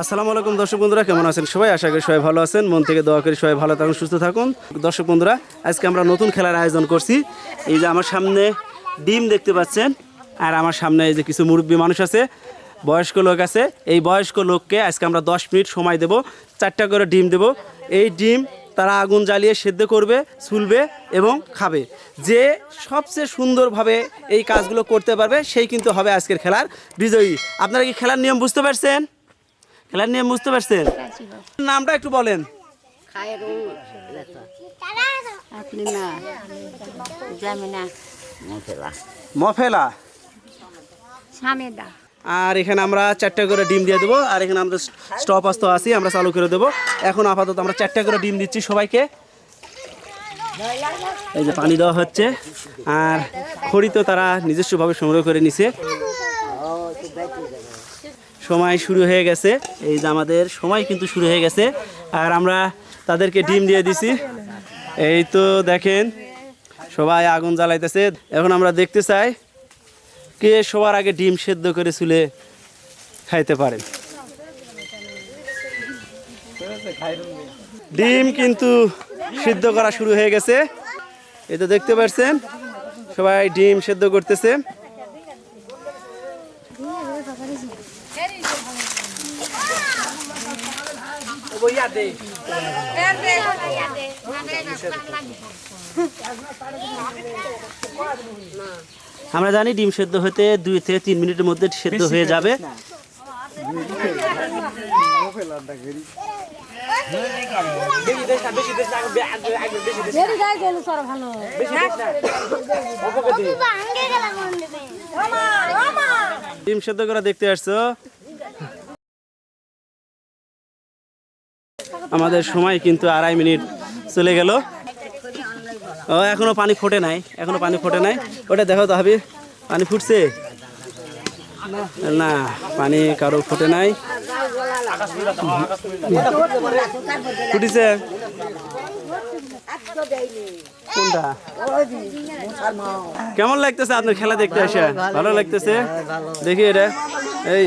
আসসালামু আলাইকুম, দর্শক বন্ধুরা, কেমন আছেন সবাই? আশা করি সবাই ভালো আছেন। মন থেকে দোয়া করি সবাই ভালো থাকুন, সুস্থ থাকুন। দর্শক বন্ধুরা, আজকে আমরা নতুন খেলার আয়োজন করছি। এই যে আমার সামনে ডিম দেখতে পাচ্ছেন, আর আমার সামনে এই যে কিছু মুরব্বী মানুষ আছে, বয়স্ক লোক আছে। এই বয়স্ক লোককে আজকে আমরা দশ মিনিট সময় দেব, চারটা করে ডিম দেব। এই ডিম তারা আগুন জ্বালিয়ে সেদ্ধ করবে ছুলবে এবং খাবে। যে সবচেয়ে সুন্দরভাবে এই কাজগুলো করতে পারবে সেই কিন্তু হবে আজকের খেলার বিজয়ী। আপনারা কি খেলার নিয়ম বুঝতে পারছেন? খেলার নিয়ম বুঝতে পারছেন? নামটা একটু বলেন। মফেলা। আর এখানে আমরা চারটা করে ডিম দিয়ে দেবো আর এখানে আমাদের স্টপ আস্ত আছি আমরা চালু করে দেবো। এখন আপাতত আমরা চারটা করে ডিম দিচ্ছি সবাইকে। এই যে পানি দেওয়া হচ্ছে, আর খড়ি তো তারা নিজস্বভাবে সংগ্রহ করে নিছে। সময় শুরু হয়ে গেছে, এই যে আমাদের সময় কিন্তু শুরু হয়ে গেছে, আর আমরা তাদেরকে ডিম দিয়ে দিছি। এই তো দেখেন, সবাই আগুন জ্বালাইতেছে। এখন আমরা দেখতে চাই, কে সবার আগে ডিম সেদ্ধ করে চুলে খাইতে পারেন ডিম কিন্তু সিদ্ধ করা শুরু হয়ে গেছে। তো দেখতে পাচ্ছেন সবাই ডিম সেদ্ধ করতেছে। আমরা জানি ডিম সেদ্ধ হতে দুই থেকে তিন মিনিটের মধ্যে সেদ্ধ হয়ে যাবে। ডিম সেদ্ধ করা দেখতে আসছো আমাদের সময় কিন্তু আড়াই মিনিট চলে গেল। ও, এখনও পানি ফোটে নাই, এখনও পানি ফোটে নাই। ওটা দেখো তো পানি ফুটছে? না, পানি কারও ফোটে নাই। কোনটা? কেমন লাগতেছে আপনার খেলা দেখতে এসে? ভালো লাগতেছে? দেখি এটা। এই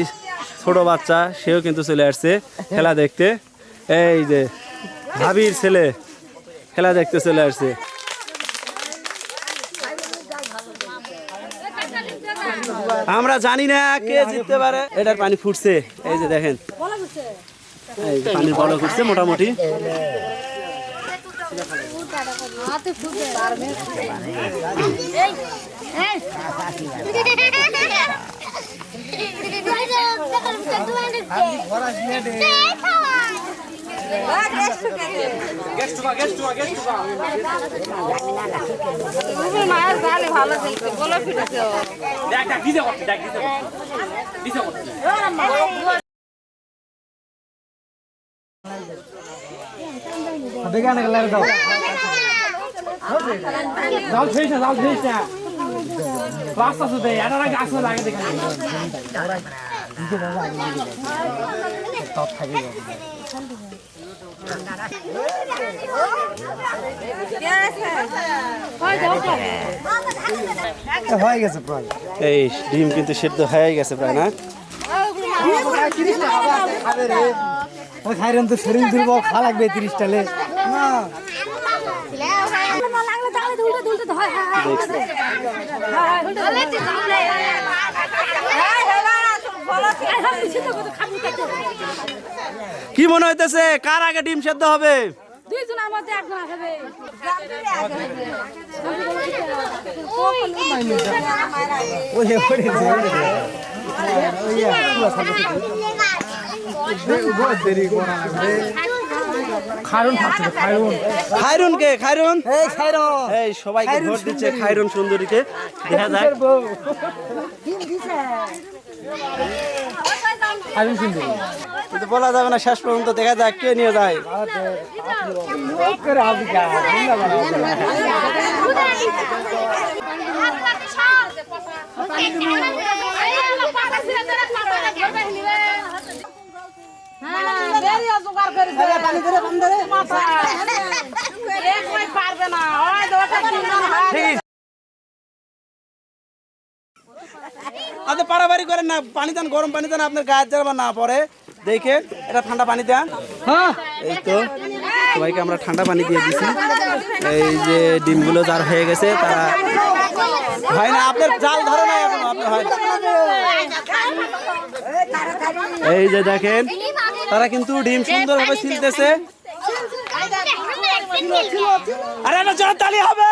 ছোট বাচ্চা, সেও কিন্তু চলে আসছে খেলা দেখতে। এই যে ভাবির ছেলে খেলা দেখতে চলে আসছে। আমরা জানি না কে জিততে পারে। এটার পানি ফুটছে। এই যে দেখেন। এই যে বড় ফুটছে মোটামুটি। মায়ের গালে ভালো চলছে বলে ফিরেছে জাল ফেস না জাল ফেস সুদে এটা না গাছ দেখেন এই ডিম কিন্তু সেদ্ধ হয়ে গেছে প্রায় না খাইরেন তো শরীর দুর্বল খা লাগবে তিরিশ টালে না কি মনে হইতেছে কার আগে ডিম সেদ্ধ হবে? দুইজনের মধ্যে একজন আসবে। খায়রুন খায়রুন এই খায়রুন এই সবাইকে ভোট দিচ্ছে খাইরুন সুন্দরীকে। দেখা যাক। খায়রুন সুন্দর কিন্তু বলা যাবে না শেষ পর্যন্ত দেখা যাক কে নিয়ে যায়। পারবে না দোটা তিনজন করেন না পানি দেন গরম পানি দেন আপনার গায়ের যারা না পড়ে দেখে এটা ঠান্ডা পানি দেন এই তো সবাইকে আমরা ঠান্ডা পানি দিয়ে দিছি এই যে ডিমগুলো যার হয়ে গেছে তারা হয় না আপনার জাল ধরে না এখন আপনি হয় এই যে দেখেন তারা কিন্তু ডিম সুন্দরভাবে ছিলতেছে আরে এটা জোর তালি হবে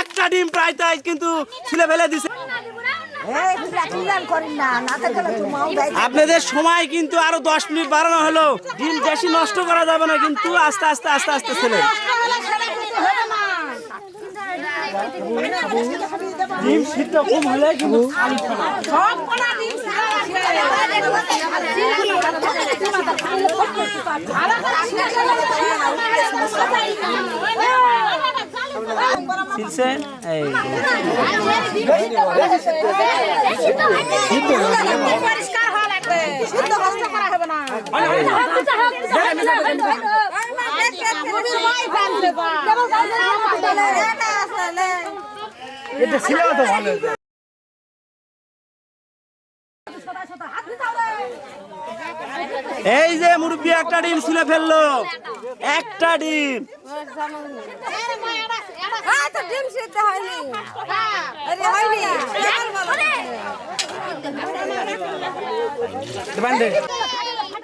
একটা ডিম প্রায় তাই কিন্তু ছিলে ফেলে দিছে। আপনাদের সময় কিন্তু আরও দশ মিনিট বাড়ানো হলো। ডিম বেশি নষ্ট করা যাবে না কিন্তু আস্তে আস্তে আস্তে আস্তে ছেলে। ডিম সিদ্ধ কম হলে কিন্তু ছিলছে এই এটা ছিল তো ভালো এই যে মুরব্বী একটা ডিম ছিলে ফেলল। একটা ডিম। ডিম। সিদ্ধ হয়নি আরে হয়নি বান্ডে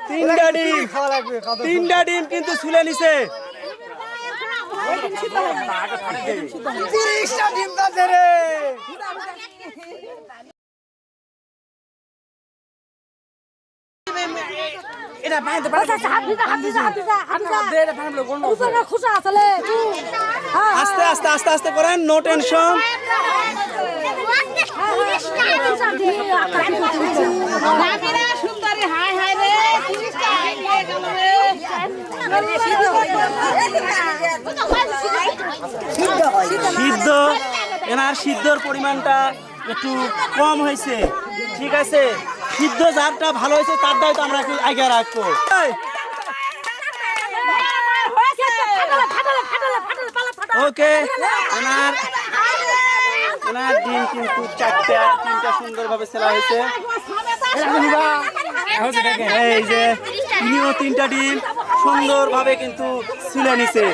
তিনটা ডিম খাওয়া লাগবে তিনটা ডিম কিন্তু ছুলে নিছে তিরিশটা ডিম দাচ্ছে রে এটা পাইতে পারে আস্তে আস্তে আস্তে আস্তে করেন নো টেনশন সুন্দরী হাই হাই হয়ে রে সিদ্ধ এনার সিদ্ধর পরিমাণটা একটু কম হয়েছে। ঠিক আছে? সিদ্ধ যারটা ভালো হয়েছে আমরা একটু আগে রাখব। ওকে এনার এনার ডিম কিন্তু চারটা তিনটা সুন্দরভাবে সেলা হয়েছে। এই যে তিনিও তিনটা ডিম সুন্দরভাবে কিন্তু ছিলে নিছে।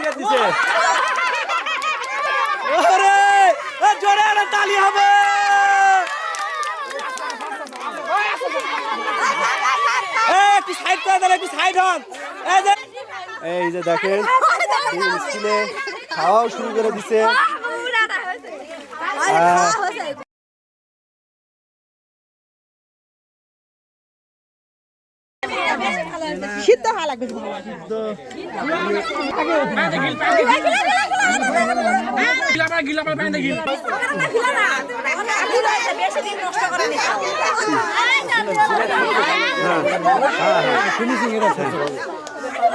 করে দিছে ওরে এ জোরে একটা তালি হবে। এ, একটু সাইড করে দেন একটু সাইড হন। এই যে এই যে দেখেন ছিলে খাওয়াও শুরু করে দিছে। লাগবে গিল ফিনিশিং এর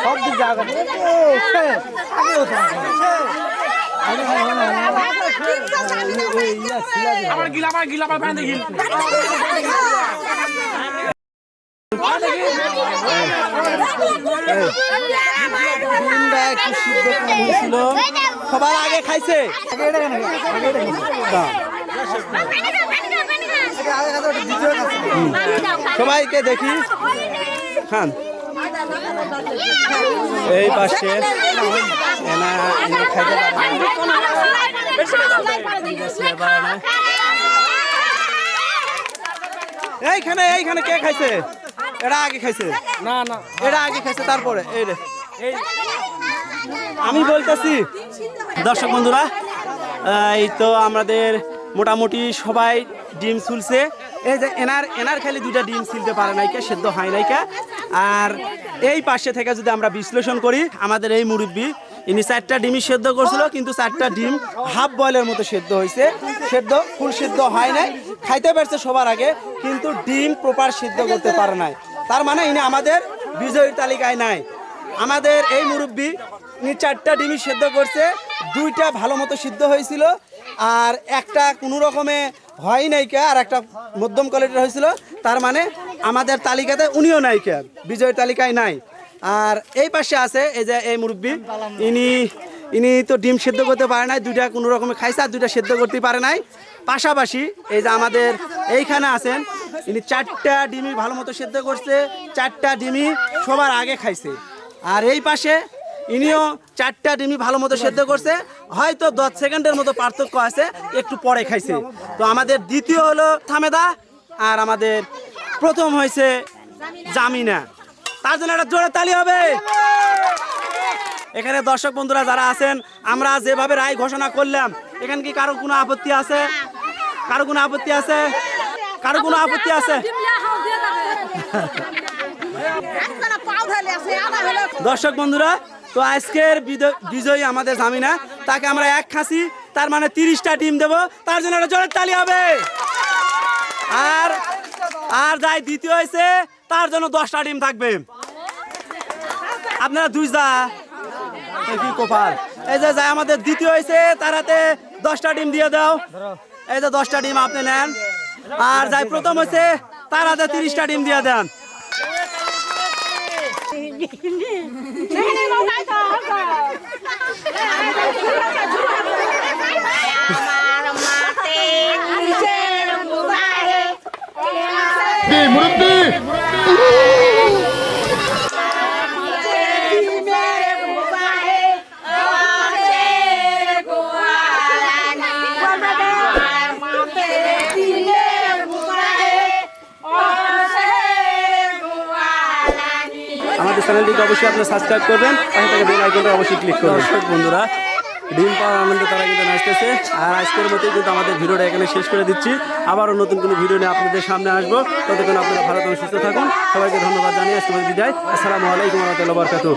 সব দিক জায়গা আবার গিলাবার গিলাবার গিল ডিমটা একটু সিদ্ধ কম হয়েছিল সবার আগে খাইছে। সবাইকে দেখি। খান। এই পাশে। এইখানে এইখানে কে খাইছে? এটা আগে খাইছে। না না। এটা আগে খাইছে তারপরে এই রে। আমি বলতেছি দর্শক বন্ধুরা এই তো আমাদের মোটামুটি সবাই ডিম ছুলছে। এই যে এনার এনার খালি দুইটা ডিম ছিলতে পারে নাইকা সেদ্ধ হয় নাইকা আর এই পাশে থেকে যদি আমরা বিশ্লেষণ করি আমাদের এই মুরব্বী ইনি চারটা ডিমই সেদ্ধ করছিল কিন্তু চারটা ডিম হাফ বয়েলের মতো সেদ্ধ হয়েছে সেদ্ধ ফুল সেদ্ধ হয় নাই। খাইতে পারছে সবার আগে কিন্তু ডিম প্রপার সিদ্ধ করতে পারে নাই। তার মানে ইনি আমাদের বিজয়ীর তালিকায় নাই। আমাদের এই মুরব্বী, ইনি চারটা ডিমই সেদ্ধ করছে, দুইটা ভালো মতো সিদ্ধ হয়েছিল, আর একটা কোনো রকমে হয় নাইকা আর একটা মধ্যম কোয়ালিটির হয়েছিল। তার মানে আমাদের তালিকাতে উনিও নাইকা বিজয়ের তালিকায় নাই। আর এই পাশে আছে এই যে এই মুরব্বী, ইনি ইনি তো ডিম সেদ্ধ করতে পারে নাই, দুইটা কোনো রকমে খাইছে, আর দুইটা সেদ্ধ করতে পারে নাই। পাশাপাশি এই যে আমাদের এইখানে আছেন ইনি চারটা ডিমই ভালো মতো সেদ্ধ করছে, চারটা ডিমই সবার আগে খাইছে। আর এই পাশে ইনিও চারটা ডিমই ভালো মতো সেদ্ধ করছে, হয়তো দশ সেকেন্ডের মতো পার্থক্য আছে, একটু পরে খাইছে। তো আমাদের দ্বিতীয় হলো থামেদা, আর আমাদের প্রথম হয়েছে জামিনা। তার জন্য একটা জোরে তালি হবে। এখানে দর্শক বন্ধুরা যারা আছেন, আমরা যেভাবে রায় ঘোষণা করলাম, এখানে কি কারও কোনো আপত্তি আছে? কারও কোনো আপত্তি আছে? কারও কোনো আপত্তি আছে? দর্শক বন্ধুরা তো আজকের বিজয়ী আমাদের জামিনা তাকে আমরা এক খাসি তার মানে তিরিশটা ডিম দেব তার জন্য একটা জোরের তালি হবে। আর আর যাই দ্বিতীয় হয়েছে তার জন্য দশটা ডিম থাকবে। আপনারা দুই যা। কি কপাল? এই যে যাই আমাদের দ্বিতীয় হয়েছে তার হাতে দশটা ডিম দিয়ে দাও। এই যে দশটা ডিম আপনি নেন। আর যাই প্রথম হয়েছে তার হাতে তিরিশটা ডিম দিয়ে দেন। চ্যানেলটিকে অবশ্যই আপনারা সাবস্ক্রাইব করবেন। পাশে থেকে বেল আইকনটা অবশ্যই ক্লিক করবেন। দর্শক বন্ধুরা ডিম পাওয়ার আনন্দে তারা কিন্তু নাচতেছে। আর আজকের মতোই কিন্তু আমাদের ভিডিওটা এখানে শেষ করে দিচ্ছি। আবারও নতুন কোনো ভিডিও নিয়ে আপনাদের সামনে আসব। ততক্ষণ আপনারা ভালো থাকুন সুস্থ থাকুন। সবাইকে ধন্যবাদ জানিয়ে আজকে বিদায়। আসসালামু আলাইকুম রহমতুল্লাহ বরকাতু